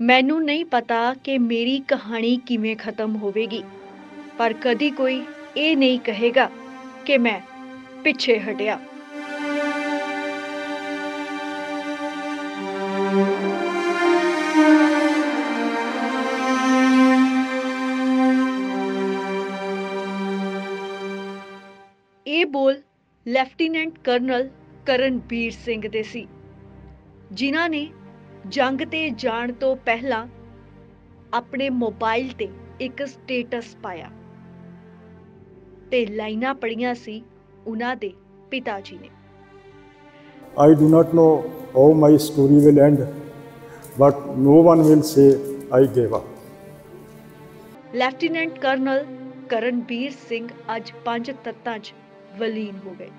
ਮੈਨੂੰ ਨਹੀਂ ਪਤਾ ਕਿ ਮੇਰੀ ਕਹਾਣੀ ਕਿਵੇਂ ਖਤਮ ਹੋਵੇਗੀ, ਪਰ ਕਦੀ ਕੋਈ ਇਹ ਨਹੀਂ ਕਹੇਗਾ ਕਿ ਮੈਂ ਪਿੱਛੇ ਹਟਿਆ। ਇਹ ਬੋਲ ਲੈਫਟੀਨੈਂਟ ਕਰਨਲ ਕਰਨਬੀਰ ਸਿੰਘ ਦੇ ਸੀ, ਜਿਨ੍ਹਾਂ ਨੇ ਜੰਗ ਤੇ ਜਾਣ ਤੋਂ ਪਹਿਲਾਂ ਆਪਣੇ ਮੋਬਾਈਲ ਤੇ ਇੱਕ ਸਟੇਟਸ ਪਾਇਆ। ਤੇ ਲਾਈਨਾਂ ਪੜੀਆਂ ਸੀ ਉਹਨਾਂ ਦੇ ਪਿਤਾ ਜੀ ਨੇ। I do not know how my story will end, but no one will say I gave up. Lieutenant colonel Karanbir Singh ਅੱਜ ਪੰਜ ਤੱਤਾਂ 'ਚ ਵਲੀਨ ਹੋ ਗਏ।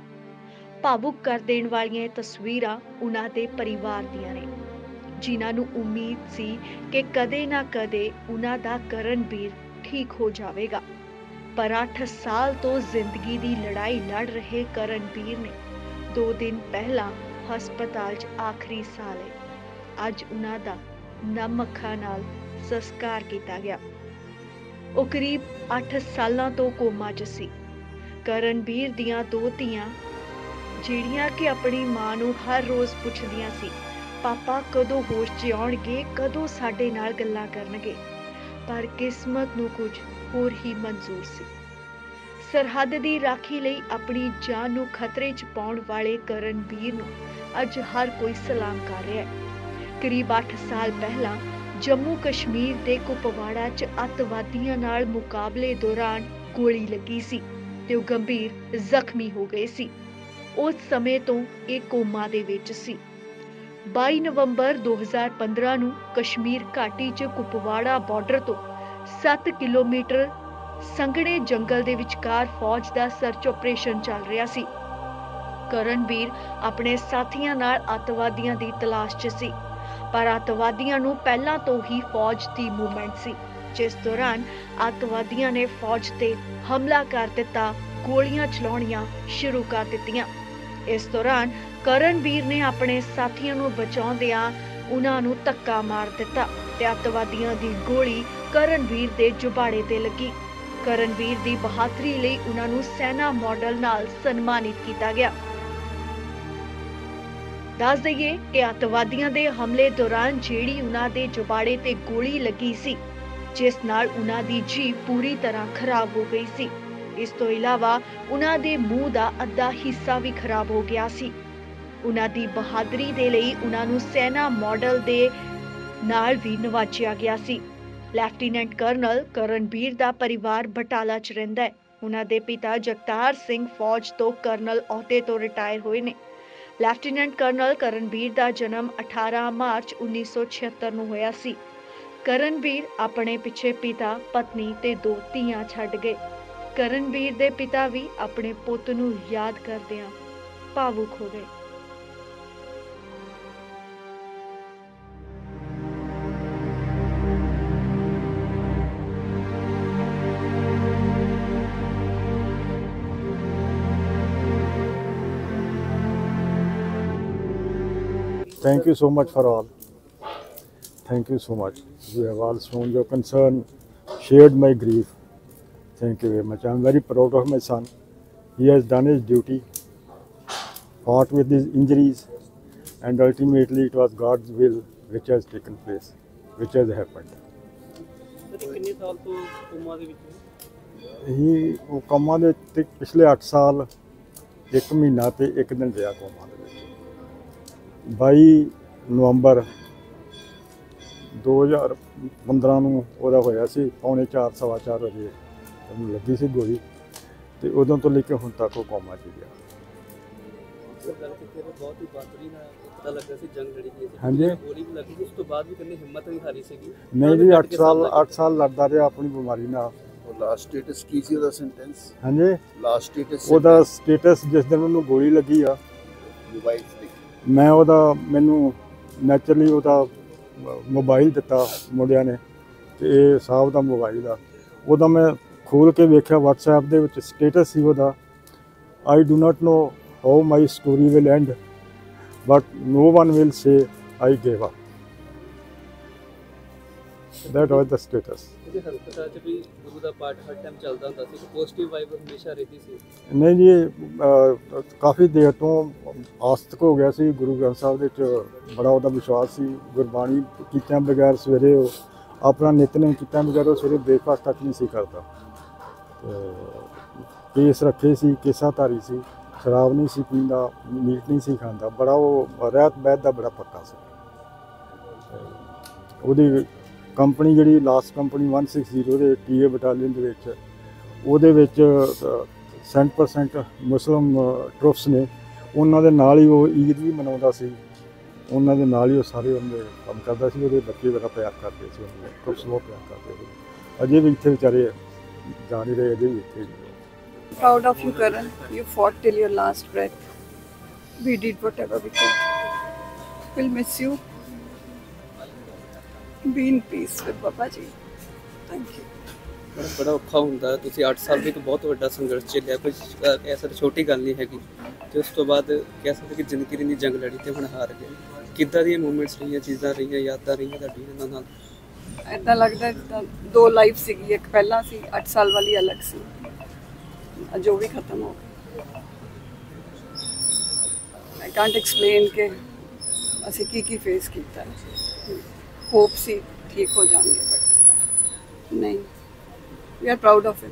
ਭਾਵੁਕ ਕਰ ਦੇਣ ਵਾਲੀਆਂ ਤਸਵੀਰਾਂ ਉਹਨਾਂ ਦੇ ਪਰਿਵਾਰ ਦੀਆਂ ਨੇ। ਜਿਨ੍ਹਾਂ ਨੂੰ ਉਮੀਦ ਸੀ ਕਿ ਕਦੇ ਨਾ ਕਦੇ ਉਹਨਾਂ ਦਾ ਕਰਨਬੀਰ ਠੀਕ ਹੋ ਜਾਵੇਗਾ। ਪਰ 8 ਸਾਲ ਤੋਂ ਜ਼ਿੰਦਗੀ ਦੀ ਲੜਾਈ ਲੜ ਰਹੇ ਕਰਨਵੀਰ ਨੇ 2 ਦਿਨ ਪਹਿਲਾਂ ਹਸਪਤਾਲ 'ਚ ਆਖਰੀ ਸਾਹ ਲਏ ਅੱਜ ਉਹਨਾਂ ਦਾ ਨਮ ਅੱਖਾਂ ਨਾਲ ਸੰਸਕਾਰ ਕੀਤਾ ਗਿਆ। ਉਹ ਕਰੀਬ 8 ਸਾਲਾਂ ਤੋਂ ਕੋਮਾ 'ਚ ਸੀ। ਕਰਨਵੀਰ ਦੀਆਂ ਦੋ ਧੀਆਂ, ਜਿਹੜੀਆਂ ਕਿ ਆਪਣੀ ਮਾਂ ਨੂੰ ਹਰ ਰੋਜ਼ ਪੁੱਛਦੀਆਂ ਸੀ ਪਾਪਾ ਕਦੋਂ ਹੋਸ਼ 'ਚ ਆਉਣਗੇ, ਕਦੋਂ ਸਾਡੇ ਨਾਲ ਗੱਲਾਂ ਕਰਨਗੇ। ਪਰ ਕਿਸਮਤ ਨੂੰ ਕੁਝ ਹੋਰ ਹੀ ਮਨਜ਼ੂਰ ਸੀ। ਸਰਹੱਦ ਦੀ ਰਾਖੀ ਲਈ ਆਪਣੀ ਜਾਨ ਨੂੰ ਖਤਰੇ 'ਚ ਪਾਉਣ ਵਾਲੇ ਕਰਨਬੀਰ ਨੂੰ ਅੱਜ ਹਰ ਕੋਈ ਸਲਾਮ ਕਰ ਰਿਹਾ ਹੈ। ਕਰੀਬ 8 ਸਾਲ ਪਹਿਲਾਂ ਜੰਮੂ ਕਸ਼ਮੀਰ ਦੇ ਕੁਪਵਾੜਾ 'ਚ ਅੱਤਵਾਦੀਆਂ ਨਾਲ ਮੁਕਾਬਲੇ ਦੌਰਾਨ ਗੋਲੀ ਲੱਗੀ ਸੀ ਤੇ ਉਹ ਗੰਭੀਰ ਜ਼ਖਮੀ ਹੋ ਗਏ ਸੀ। ਉਸ ਸਮੇਂ ਤੋਂ ਇਹ ਕੋਮਾ ਦੇ ਵਿੱਚ ਸੀ। 22 ਨਵੰਬਰ 2015 ਨੂੰ ਕਸ਼ਮੀਰ ਘਾਟੀ 'ਚ ਕੁਪਵਾੜਾ ਬਾਰਡਰ ਤੋਂ 7 ਕਿਲੋਮੀਟਰ ਸੰਘਣੇ ਜੰਗਲ ਦੇ ਵਿਚਕਾਰ ਫੌਜ ਦਾ ਸਰਚ ਆਪਰੇਸ਼ਨ ਚੱਲ ਰਿਹਾ ਸੀ। ਕਰਨਵੀਰ ਆਪਣੇ ਸਾਥੀਆਂ ਨਾਲ ਅੱਤਵਾਦੀਆਂ ਦੀ ਤਲਾਸ਼ 'ਚ ਸੀ, ਪਰ ਅੱਤਵਾਦੀਆਂ ਨੂੰ ਪਹਿਲਾਂ ਤੋਂ ਹੀ ਫੌਜ ਦੀ ਮੂਵਮੈਂਟ ਸੀ, ਜਿਸ ਦੌਰਾਨ ਅੱਤਵਾਦੀਆਂ ਨੇ ਫੌਜ ਤੇ ਹਮਲਾ ਕਰ ਦਿੱਤਾ, ਗੋਲੀਆਂ ਚਲਾਉਣੀਆਂ ਸ਼ੁਰੂ ਕਰ ਦਿੱਤੀਆਂ। ਇਸ ਦੌਰਾਨ ਕਰਨਵੀਰ ਨੇ ਆਪਣੇ ਸਾਥੀਆਂ ਨੂੰ ਬਚਾਉਂਦਿਆਂ ਉਹਨਾਂ ਨੂੰ ਧੱਕਾ ਮਾਰ ਦਿੱਤਾ ਤੇ ਅੱਤਵਾਦੀਆਂ ਦੀ ਗੋਲੀ ਕਰਨਬੀਰ ਦੇ ਜੁਬਾੜੇ ਤੇ ਲੱਗੀ। ਕਰਨਬੀਰ ਦੀ ਬਹਾਦਰੀ ਲਈ ਉਹਨਾਂ ਨੂੰ ਸੈਨਾ ਮਾਡਲ ਨਾਲ ਸਨਮਾਨਿਤ ਕੀਤਾ ਗਿਆ। ਦੱਸ ਦਈਏ ਕਿ ਅੱਤਵਾਦੀਆਂ ਦੇ ਹਮਲੇ ਦੌਰਾਨ ਜਿਹੜੀ ਉਹਨਾਂ ਦੇ ਜੁਬਾੜੇ ਤੇ ਗੋਲੀ ਲੱਗੀ ਸੀ, ਜਿਸ ਨਾਲ ਉਹਨਾਂ ਦੀ ਜੀਭ ਪੂਰੀ ਤਰ੍ਹਾਂ ਖਰਾਬ ਹੋ ਗਈ ਸੀ। ਇਸ ਤੋਂ ਇਲਾਵਾ ਉਹਨਾਂ ਦੇ ਮੂੰਹ ਦਾ ਅੱਧਾ ਹਿੱਸਾ ਵੀ ਖਰਾਬ ਹੋ ਗਿਆ ਸੀ। ਉਹਨਾਂ ਦੀ ਬਹਾਦਰੀ ਦੇ ਲਈ ਉਹਨਾਂ ਨੂੰ ਸੈਨਾ ਮਾਡਲ ਦੇ ਨਾਲ ਵੀ ਨਵਾਜਿਆ ਗਿਆ ਸੀ। ਲੈਫਟੀਨੈਂਟ ਕਰਨਲ ਕਰਨਬੀਰ ਦਾ ਪਰਿਵਾਰ ਬਟਾਲਾ 'ਚ ਰਹਿੰਦਾ ਹੈ। ਉਹਨਾਂ ਦੇ ਪਿਤਾ ਜਗਤਾਰ ਸਿੰਘ ਫੌਜ ਤੋਂ ਕਰਨਲ ਅਹੁਦੇ ਤੋਂ ਰਿਟਾਇਰ ਹੋਏ ਨੇ। ਲੈਫਟੀਨੈਂਟ ਕਰਨਲ ਕਰਨਬੀਰ ਦਾ ਜਨਮ 18 ਮਾਰਚ 1976 ਨੂੰ ਹੋਇਆ ਸੀ। ਕਰਨਬੀਰ ਆਪਣੇ ਪਿੱਛੇ ਪਿਤਾ, ਪਤਨੀ ਤੇ ਦੋ ਧੀਆਂ ਛੱਡ ਗਏ। ਕਰਨਬੀਰ ਦੇ ਪਿਤਾ ਵੀ ਆਪਣੇ ਪੁੱਤ ਨੂੰ ਯਾਦ ਕਰਦਿਆਂ ਭਾਵੁਕ ਹੋ ਗਏ Thank you so much for all. Thank you so much. You have all shown your concern, shared my grief. Thank you very much. I am very proud of my son. He has done his duty, fought with his injuries, and ultimately it was God's will which has taken place, which has happened. ਤੇ ਕਿੰਨੇ ਸਾਲ ਤੋਂ comma ਦੇ ਵਿੱਚ ਨੇ? ਹੀ ਉਹ ਕੰਮਾਂ ਦੇ ਤੇ ਪਿਛਲੇ 8 ਸਾਲ 1 ਮਹੀਨਾ ਤੇ 1 ਦਿਨ ਰਿਹਾ ਕੋਮਾ ਦੇ ਵਿੱਚ 22 ਨਵੰਬਰ 2015 ਨੂੰ ਉਹਦਾ ਹੋਇਆ ਸੀ ਪੌਣੇ 4 ਸਵਾ 4 ਵਜੇ ਉਹਨੂੰ ਲੱਗੀ ਸੀ ਗੋਲੀ ਤੇ ਉਦੋਂ ਤੋਂ ਲੈ ਕੇ ਹੁਣ ਤੱਕ ਉਹ ਕੋਮਾ 'ਚ ਗਿਆ। ਹਾਂਜੀ। ਗੋਲੀ ਵੀ ਲੱਗੀ ਸੀ ਉਸ ਤੋਂ ਬਾਅਦ ਵੀ ਕਹਿੰਦੇ ਹਿੰਮਤ ਨਹੀਂ ਜੀ 8 ਸਾਲ 8 ਸਾਲ ਲੜਦਾ ਰਿਹਾ ਆਪਣੀ ਬਿਮਾਰੀ ਨਾਲ। ਉਹ ਲਾਸਟ ਸਟੇਟਸ ਕੀ ਸੀ ਉਹਦਾ ਸੈਂਟੈਂਸ ਹਾਂਜੀ। ਲਾਸਟ ਸਟੇਟਸ ਉਹਦਾ ਸਟੇਟਸ ਜਿਸ ਦਿਨ ਉਹਨੂੰ ਗੋਲੀ ਲੱਗੀ ਆ ਮੋਬਾਈਲ ਤੇ ਮੈਂ ਉਹਦਾ ਮੈਨੂੰ ਨੈਚੁਰਲੀ ਉਹਦਾ ਮੋਬਾਈਲ ਦਿੱਤਾ ਮੁੰਡਿਆਂ ਨੇ ਤੇ ਇਹ ਸਾਹਿਬ ਦਾ ਮੋਬਾਈਲ ਆ। ਉਹਦਾ ਮੈਂ ਖੋਲ ਕੇ ਵੇਖਿਆ WhatsApp ਦੇ ਵਿੱਚ ਸਟੇਟਸ ਸੀ ਉਹਦਾ। I do not know how my story will end but no one will say I gave up that was the status. ਇਹਦੇ ਹਸਪਤਾਲ 'ਚ ਵੀ ਗੁਰੂ ਦਾ ਪਾਠ ਹਰ ਟਾਈਮ ਚੱਲਦਾ ਹੁੰਦਾ ਸੀ ਪੋਜ਼ਿਟਿਵ ਵਾਈਬ ਹਮੇਸ਼ਾ ਰਹਿੰਦੀ ਸੀ ਨਹੀਂ ਜੀ ਕਾਫੀ ਦੇਰ ਤੋਂ ਆਸਤਕ ਹੋ ਗਿਆ ਸੀ ਗੁਰੂ ਗ੍ਰੰਥ ਸਾਹਿਬ ਦੇ ਵਿੱਚ ਬੜਾ ਉਹਦਾ ਵਿਸ਼ਵਾਸ ਸੀ ਗੁਰਬਾਣੀ ਕੀਤਿਆਂ ਬਗੈਰ ਸਵੇਰੇ ਉਹ ਆਪਣਾ ਨਿਤਨੇਮ ਕੀਤਿਆਂ ਬਗੈਰ ਉਹ ਸਵੇਰੇ ਬ੍ਰੇਕਫਾਸਟ ਤੱਕ ਨਹੀਂ ਸੀ ਕਰਦਾ ਕੇਸ ਰੱਖੇ ਸੀ ਕੇਸਾਧਾਰੀ ਸੀ। ਸ਼ਰਾਬ ਨਹੀਂ ਸੀ ਪੀਂਦਾ, ਮੀਟ ਨਹੀਂ ਸੀ ਖਾਂਦਾ। ਬੜਾ ਉਹ ਰਹਿਤ ਬਹਿਤ ਦਾ ਬੜਾ ਪੱਕਾ ਸੀ। ਉਹਦੀ ਕੰਪਨੀ ਜਿਹੜੀ ਲਾਸਟ ਕੰਪਨੀ 160 ਦੇ ਟੀਏ ਬਟਾਲੀਅਨ ਦੇ ਵਿੱਚ, ਉਹਦੇ ਵਿੱਚ ਸੈਂਟ ਪਰਸੈਂਟ ਮੁਸਲਮ ਟਰੂਪਸ ਨੇ ਉਹਨਾਂ ਦੇ ਨਾਲ ਹੀ ਉਹ ਈਦ ਵੀ ਮਨਾਉਂਦਾ ਸੀ। ਉਹਨਾਂ ਦੇ ਨਾਲ ਹੀ ਉਹ ਸਾਰੇ ਉਹਦੇ ਕੰਮ ਕਰਦਾ ਸੀ। ਉਹਦੇ ਬੱਚੇ ਬੜਾ ਪਿਆਰ ਕਰਦੇ ਸੀ। ਉਹਨੂੰ ਟਰੂਪਸ ਬਹੁਤ ਪਿਆਰ ਕਰਦੇ ਸੀ। ਅਜੇ ਵੀ ਇੱਥੇ ਵਿਚਾਰੇ ਜਾ ਨਹੀਂ ਰਹੇ ਅਜੇ ਵੀ ਇੱਥੇ। Proud of you, Karan. You fought till your last breath. We did whatever we could. We'll miss you. Be in peace with Baba Ji. Thank you. ਬੜਾ ਬੜਾ ਔਖਾ ਹੁੰਦਾ ਹੈ। ਤੁਸੀਂ 8 ਸਾਲ ਵੀ ਇੱਕ ਬਹੁਤ ਵੱਡਾ ਸੰਘਰਸ਼ ਚੱਲਿਆ ਕੋਈ ਅਹ, ਕਹਿ ਸਕਦੇ ਛੋਟੀ ਗੱਲ ਨਹੀਂ ਹੈਗੀ ਤੇ ਉਸ ਤੋਂ ਬਾਅਦ ਕਹਿ ਸਕਦੇ ਕਿ ਜ਼ਿੰਦਗੀ ਦੀ ਜੰਗ ਲੜੀ ਤੇ ਹੁਣ ਹਾਰ ਗਏ ਕਿੱਦਾਂ ਦੀਆਂ ਮੂਮੈਂਟਸ ਰਹੀਆਂ ਚੀਜ਼ਾਂ ਰਹੀਆਂ ਯਾਦਾਂ ਰਹੀਆਂ ਤੁਹਾਡੀਆਂ ਇਹਨਾਂ ਨਾਲ ਏਦਾਂ ਲੱਗਦਾ ਜਿੱਦਾਂ ਦੋ ਲਾਈਫ ਸੀਗੀ ਇੱਕ ਪਹਿਲਾਂ ਸੀ 8 ਸਾਲ ਵਾਲੀ ਅਲੱਗ ਸੀ ਅੱਜ ਜੋ ਵੀ ਖਤਮ ਹੋ ਗਿਆ ਆਈ ਕਾਂਟ ਐਕਸਪਲੇਨ ਕਿ ਅਸੀਂ ਕੀ ਕੀ ਫੇਸ ਕੀਤਾ ਹੋਪ ਸੀ ਠੀਕ ਹੋ ਜਾਣਗੇ ਬਟ ਨਹੀਂ we are proud of it